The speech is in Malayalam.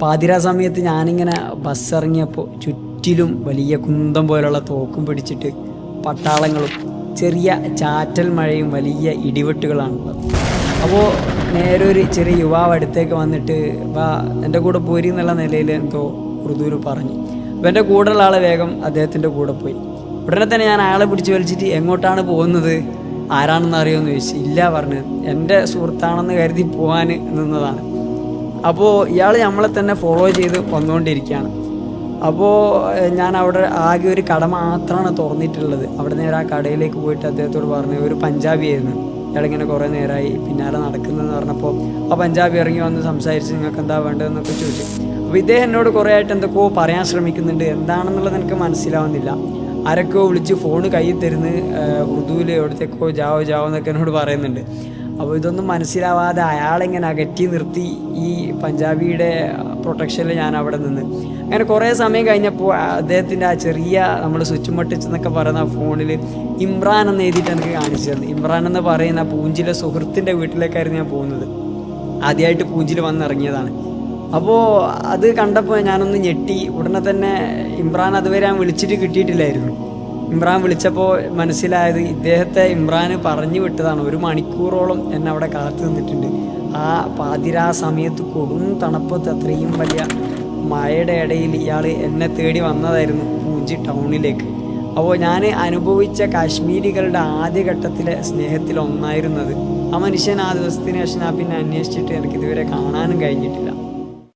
പാതിരാ സമയത്ത് ഞാനിങ്ങനെ ബസ് ഇറങ്ങിയപ്പോൾ ചുറ്റിലും വലിയ കുന്തം പോലുള്ള തോക്കും പിടിച്ചിട്ട് പട്ടാളങ്ങളും ചെറിയ ചാറ്റൽ മഴയും വലിയ ഇടിവെട്ടുകളാണുള്ളത്. അപ്പോൾ നേരെ ഒരു ചെറിയ യുവാവ് അടുത്തേക്ക് വന്നിട്ട് വാ എന്റെ കൂടെ പോരി എന്നുള്ള നിലയിൽ എന്തോ ഉറുദൂർ പറഞ്ഞു. അപ്പോൾ എന്റെ കൂടെയുള്ള ആളെ വേഗം അദ്ദേഹത്തിന്റെ കൂടെ പോയി. ഉടനെ തന്നെ ഞാൻ അയാളെ പിടിച്ച് വലിച്ചിട്ട് എങ്ങോട്ടാണ് പോകുന്നത്? ആരാണെന്ന് അറിയുമെന്ന് ചോദിച്ചു ഇല്ല പറഞ്ഞു എന്റെ സുഹൃത്താണെന്ന് കരുതി പോകാൻ നിന്നതാണ്. അപ്പോൾ ഇയാൾ നമ്മളെ തന്നെ ഫോളോ ചെയ്ത് വന്നുകൊണ്ടിരിക്കുകയാണ് അപ്പോൾ ഞാൻ അവിടെ ആകെ ഒരു കട മാത്രമാണ് തുറന്നിട്ടുള്ളത്. അവിടെ നേരെ ആ കടയിലേക്ക് പോയിട്ട് അദ്ദേഹത്തോട് പറഞ്ഞു ഒരു പഞ്ചാബി ആയിരുന്നു. ഇയാളിങ്ങനെ കുറേ നേരമായി പിന്നാലെ നടക്കുന്നതെന്ന് പറഞ്ഞപ്പോൾ ആ പഞ്ചാബി ഇറങ്ങി വന്ന് സംസാരിച്ച് നിങ്ങൾക്ക് എന്താ വേണ്ടതെന്നൊക്കെ ചോദിച്ചു. അപ്പോൾ ഇദ്ദേഹം എന്നോട് കുറേ ആയിട്ട് എന്തൊക്കെയോ പറയാൻ ശ്രമിക്കുന്നുണ്ട്. എന്താണെന്നുള്ളത് എനിക്ക് മനസ്സിലാവുന്നില്ല. ആരൊക്കെയോ വിളിച്ച് ഫോൺ കയ്യിൽ തരുന്ന് ഉറുദുവിൽ എവിടത്തേക്കോ ജാവോ ജാവോ എന്നൊക്കെ എന്നോട് പറയുന്നുണ്ട്. അപ്പോൾ ഇതൊന്നും മനസ്സിലാവാതെ അയാളെങ്ങനെ അകറ്റി നിർത്തി ഈ പഞ്ചാബിയുടെ പ്രൊട്ടക്ഷനിൽ ഞാൻ അവിടെ നിന്ന്. അങ്ങനെ കുറേ സമയം കഴിഞ്ഞപ്പോൾ അദ്ദേഹത്തിന്റെ ആ ചെറിയ നമ്മൾ സ്വിച്ച് മട്ടിച്ചെന്നൊക്കെ പറയുന്ന ഫോണിൽ ഇമ്രാൻ എന്ന് എഴുതിയിട്ട് എനിക്ക് കാണിച്ചു തന്നു. ഇമ്രാൻ എന്ന് പറയുന്ന പൂഞ്ചിലെ സുഹൃത്തിന്റെ വീട്ടിലേക്കായിരുന്നു ഞാൻ പോകുന്നത്. ആദ്യമായിട്ട് പൂഞ്ചിൽ വന്നിറങ്ങിയതാണ് അപ്പോൾ അത് കണ്ടപ്പോൾ ഞാനൊന്ന് ഞെട്ടി. ഉടനെ തന്നെ ഇമ്രാൻ അതുവരെ ഞാൻ വിളിച്ചിട്ട് കിട്ടിയിട്ടില്ലായിരുന്നു. ഇമ്രാൻ വിളിച്ചപ്പോൾ മനസ്സിലായത് ഇദ്ദേഹത്തെ ഇമ്രാൻ പറഞ്ഞു വിട്ടതാണ്. ഒരു മണിക്കൂറോളം എന്നെ അവിടെ കാത്തു നിന്നിട്ടുണ്ട്. ആ പാതിരാ സമയത്ത് കൊടും തണുപ്പത്ത് അത്രയും വലിയ മഴയുടെ ഇടയിൽ ഇയാൾ എന്നെ തേടി വന്നതായിരുന്നു പൂഞ്ചി ടൗണിലേക്ക്. അപ്പോൾ ഞാൻ അനുഭവിച്ച കാശ്മീരികളുടെ ആദ്യഘട്ടത്തിലെ സ്നേഹത്തിൽ ഒന്നായിരുന്നത് ആ മനുഷ്യൻ ആ ദിവസത്തിന് ശേഷം ഞാൻ പിന്നെ അന്വേഷിച്ചിട്ട് എനിക്ക് ഇതുവരെ കാണാനും കഴിഞ്ഞിട്ടില്ല.